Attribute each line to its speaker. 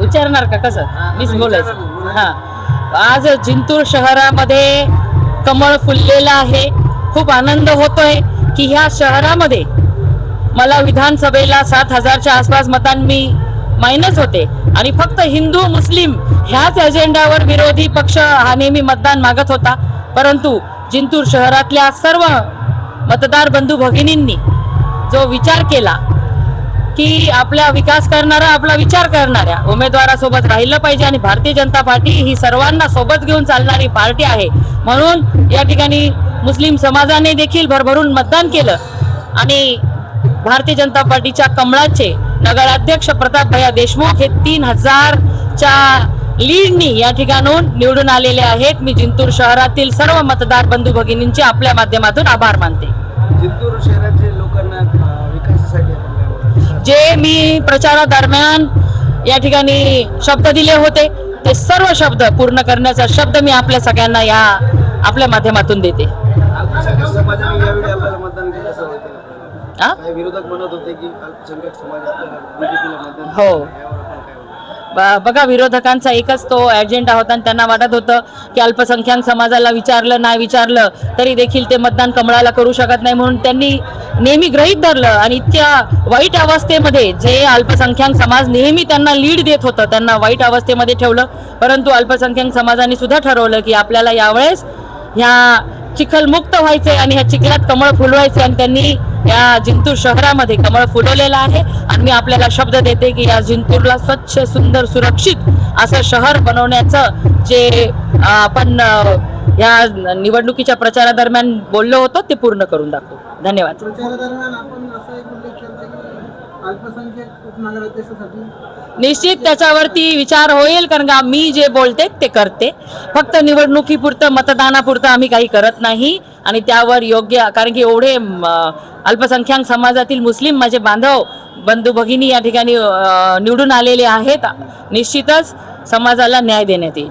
Speaker 1: विचारणार का कसं? मीच बोलायचं. हा. आज जिंतूर शहरामध्ये कमळ फुललेलं आहे. खूप आनंद होतोय की ह्या शहरामध्ये मला विधानसभेला सात हजारच्या आसपास मतांनी मायनस होते. आणि फक्त हिंदू मुस्लिम ह्याच एजेंडावर विरोधी पक्ष हा नेहमी मतदान मागत होता. परंतु जिंतूर शहरातल्या सर्व मतदार बंधू भगिनींनी जो विचार केला की आपला विकास करणारा आपला विचार करणाऱ्या उमेदवारासोबत राहिलं पाहिजे आणि भारतीय जनता पार्टी ही सर्वांना सोबत घेऊन चालणारी पार्टी आहे. म्हणून या ठिकाणी मुस्लिम समाजाने देखील भरभरून मतदान केलं आणि भारतीय जनता पार्टीच्या कमळाचे नगराध्यक्ष प्रताप भैया देशमुख हे तीन हजारच्या लीडनी या ठिकाणून निवडून आलेले आहेत. मी जिंतूर शहरातील सर्व मतदार बंधू भगिनींचे आपल्या माध्यमातून आभार मानते.
Speaker 2: जिंतूर शहरातील लोकांना
Speaker 1: जे मी प्रचारादरम्यान या ठिकाणी शब्द दिले होते ते सर्व शब्द पूर्ण करण्याचा शब्द मी आपल्या सगळ्यांना या आपल्या माध्यमातून देते. हो.
Speaker 2: करणार आहे. यावर आपण काय बोलाल?
Speaker 1: ब- बघा विरोधकांचा एकच तो ॲजेंडा होता आणि त्यांना वाटत होतं की अल्पसंख्याक समाजाला विचारलं नाही विचारलं तरी देखील ते मतदान कमळाला करू शकत नाही म्हणून त्यांनी नेहमी गृहीत धरलं. आणि इतक्या वाईट अवस्थेमध्ये जे अल्पसंख्याक समाज नेहमी त्यांना लीड देत होतं त्यांना वाईट अवस्थेमध्ये ठेवलं. परंतु अल्पसंख्याक समाजाने सुद्धा ठरवलं की आपल्याला यावेळेस ह्या चिखलमुक्त व्हायचे आणि ह्या चिखलात कमळ फुलवायचे आणि त्यांनी या जिंतूर शहरामध्ये कमळ फुलवलेलं आहे. आणि मी आपल्याला शब्द देते की या जिंतूरला स्वच्छ सुंदर सुरक्षित असं शहर बनवण्याचं जे आपण या निवडणुकीच्या प्रचारादरम्यान बोललो होतो ते पूर्ण करून दाखवू. धन्यवाद. निश्चित त्याच्यावरती विचार होईल कारण का मी जे बोलते ते करते. फक्त निवडणुकीपुरतं मतदानापुरतं आम्ही काही करत नाही. आणि त्यावर योग्य कारण की एवढे अल्पसंख्याक समाजातील मुस्लिम माझे बांधव बंधू भगिनी या ठिकाणी निवडून आलेले आहेत. निश्चितच समाजाला न्याय देण्यात येईल.